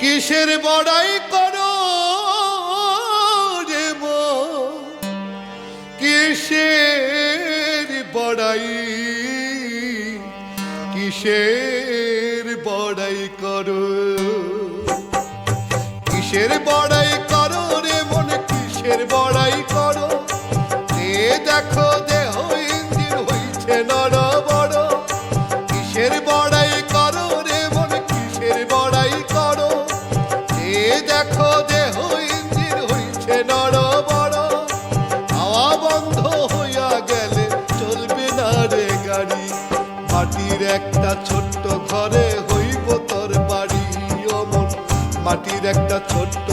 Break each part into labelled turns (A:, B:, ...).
A: কিসের বড়াই করো রে? কিসের বড়াই কিসের বড়াই করো কিসের বড়াই করো রে মনে, কিসের বড়াই করো এ দেখো মাটির একটা ছোট্ট ঘরে হইব তোর বাড়ি অমন মাটির একটা ছোট্ট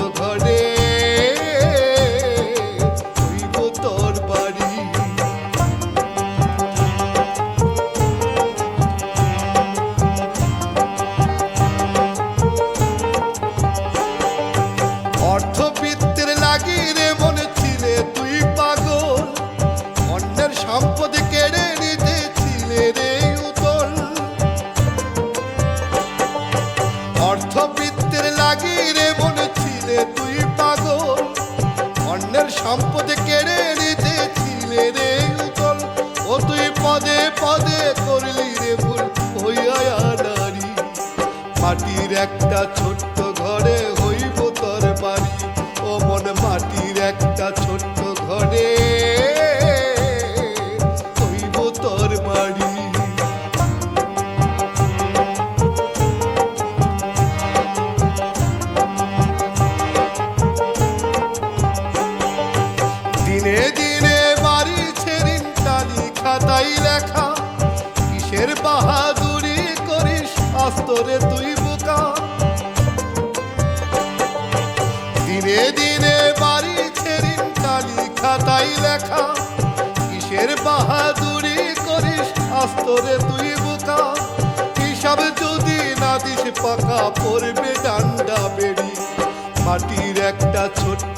A: একটা ছোট্ট ঘরে হইব তোর বাড়ি। ও মন মাটির একটা ছোট্ট ঘরে হইব তোর বাড়ি। দিনে দিনে বাড়ি ছেড়ে টালি খাতাই লেখা, কিসের বাহাদুরি আস্তরে তুই বোকা। হিসাব যদি না দিস পাকা পড়বে ডান্ডা বেড়ি। মাটির একটা ছোট্ট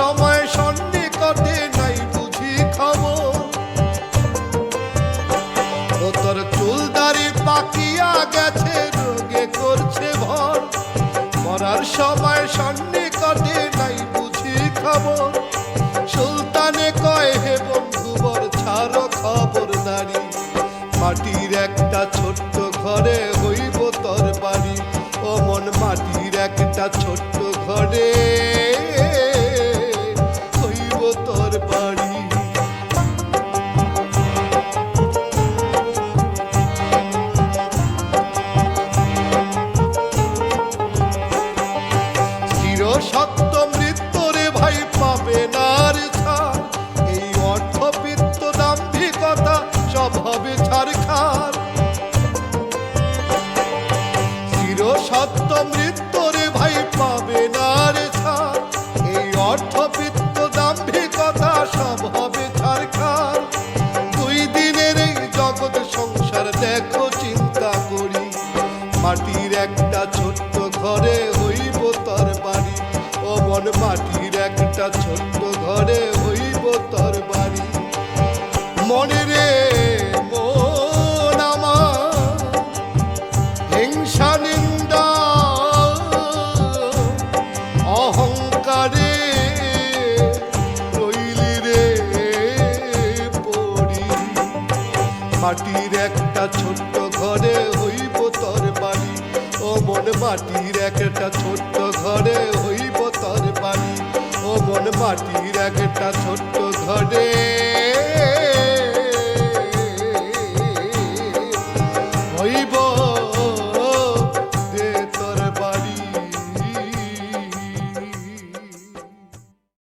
A: সময় সন্নিকটে নাই বুঝি খবর। ও তোর চুলদারি পাকিয়া গেছে, রোগে করছে ভর। মরার সময় সন্নিকটে নাই বুঝি খবর। সুলতানে কয়, হে বন্ধুবর ছাড়ো খবরদারি মাটির একটা ছোট্ট ঘরে হইব তোর বাড়ি। ও মন, মাটির একটা ছোট্ট ঘরে মাটির একটা ছোট্ট ঘরে হইব তর বাড়ি। ও মন মাটির একটা ছোট্ট ঘরে হইব তর বাড়ি। মনে রে মাটি মাটির একটা ছোট্ট ঘরে হইব তোর পানি ও মন মাটির একটা ছোট্ট